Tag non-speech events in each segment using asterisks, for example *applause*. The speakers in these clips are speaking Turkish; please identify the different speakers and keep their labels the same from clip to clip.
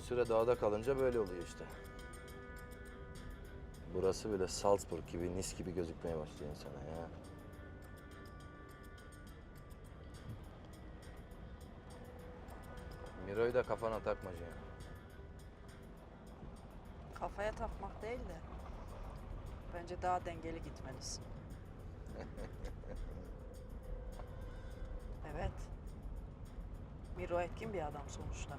Speaker 1: süre dağda kalınca böyle oluyor işte. Burası bile Salzburg gibi, Nis gibi gözükmeye başlıyor insana ya. Miro'yu da kafana takma Cihan.
Speaker 2: Kafaya takmak değil de bence daha dengeli gitmelisin. *laughs* evet. Miro etkin bir adam sonuçta.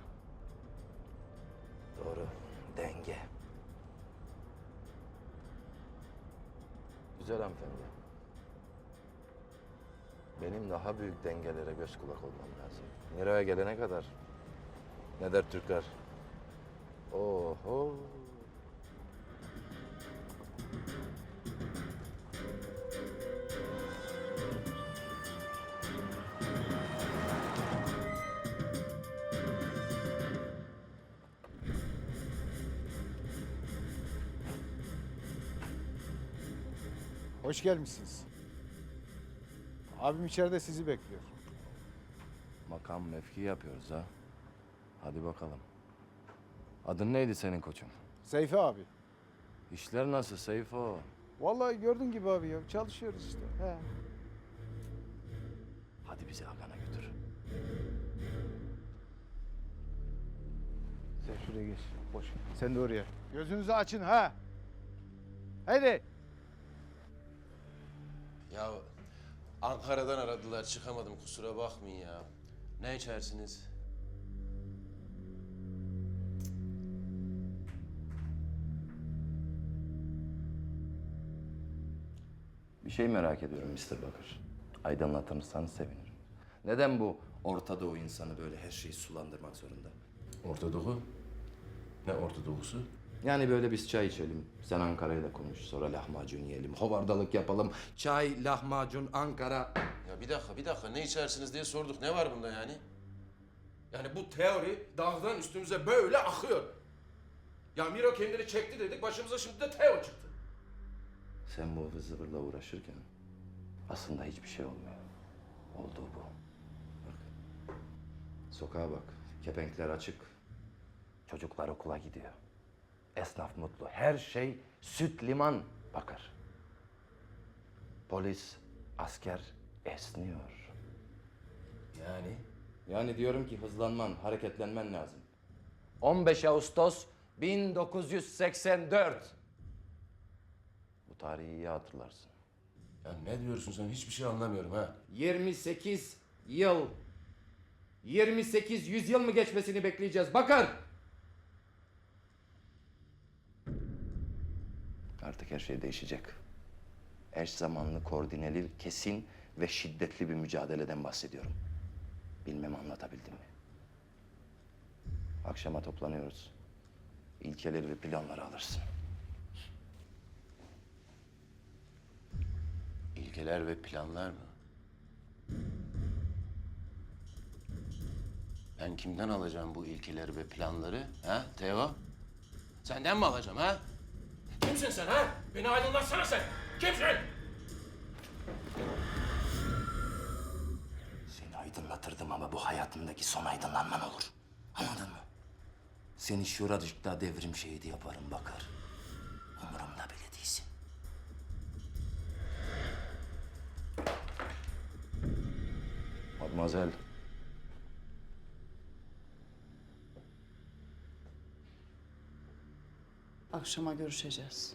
Speaker 1: Güzel hanımefendi. Benim daha büyük dengelere göz kulak olmam lazım. Miro'ya gelene kadar ne der Türkler? Oho.
Speaker 3: Hoş gelmişsiniz. Abim içeride sizi bekliyor.
Speaker 1: Makam mevki yapıyoruz ha. Hadi bakalım. Adın neydi senin koçum?
Speaker 3: Seyfi abi.
Speaker 1: İşler nasıl Seyfo?
Speaker 3: Vallahi gördüğün gibi abi ya çalışıyoruz işte. He.
Speaker 1: Hadi bizi Hakan'a götür.
Speaker 3: Sen şuraya geç. Boş. Sen de oraya. Gözünüzü açın ha. Hadi.
Speaker 4: Ya Ankara'dan aradılar çıkamadım kusura bakmayın ya. Ne içersiniz?
Speaker 1: Bir şey merak ediyorum Mr. Bakır. Aydınlatırsanız sevinirim. Neden bu Orta Doğu insanı böyle her şeyi sulandırmak zorunda?
Speaker 4: Orta Doğu? Ne Orta Doğusu?
Speaker 1: Yani böyle biz çay içelim. Sen Ankara'yla konuş. Sonra lahmacun yiyelim. Hovardalık yapalım. Çay, lahmacun, Ankara.
Speaker 4: Ya bir dakika bir dakika ne içersiniz diye sorduk. Ne var bunda yani? Yani bu teori dağdan üstümüze böyle akıyor. Ya Miro kendini çekti dedik başımıza şimdi de Teo çıktı.
Speaker 1: Sen bu ıvır zıvırla uğraşırken aslında hiçbir şey olmuyor. Olduğu bu. Bak. Sokağa bak. Kepenkler açık. Çocuklar okula gidiyor. Esnaf mutlu. Her şey süt liman bakar. Polis, asker esniyor.
Speaker 4: Yani?
Speaker 1: Yani diyorum ki hızlanman, hareketlenmen lazım. 15 Ağustos 1984. Bu tarihi iyi hatırlarsın.
Speaker 4: Ya ne diyorsun sen hiçbir şey anlamıyorum ha.
Speaker 1: 28 yıl. 28 yüzyıl mı geçmesini bekleyeceğiz? Bakın. Artık her şey değişecek. Eş zamanlı, koordineli, kesin ve şiddetli bir mücadeleden bahsediyorum. Bilmem anlatabildim mi? Akşama toplanıyoruz. İlkeleri ve planları alırsın.
Speaker 4: İlkeler ve planlar mı? Ben kimden alacağım bu ilkeleri ve planları? Ha Teo? Senden mi alacağım ha? Kimsin sen ha? Beni aydınlatsana sen. Kimsin?
Speaker 1: Seni aydınlatırdım ama bu hayatımdaki son aydınlanman olur. Anladın mı? Seni şuracıkta devrim şehidi yaparım bakar. Umurumda bile değilsin. Mademoiselle.
Speaker 2: Akşama görüşeceğiz.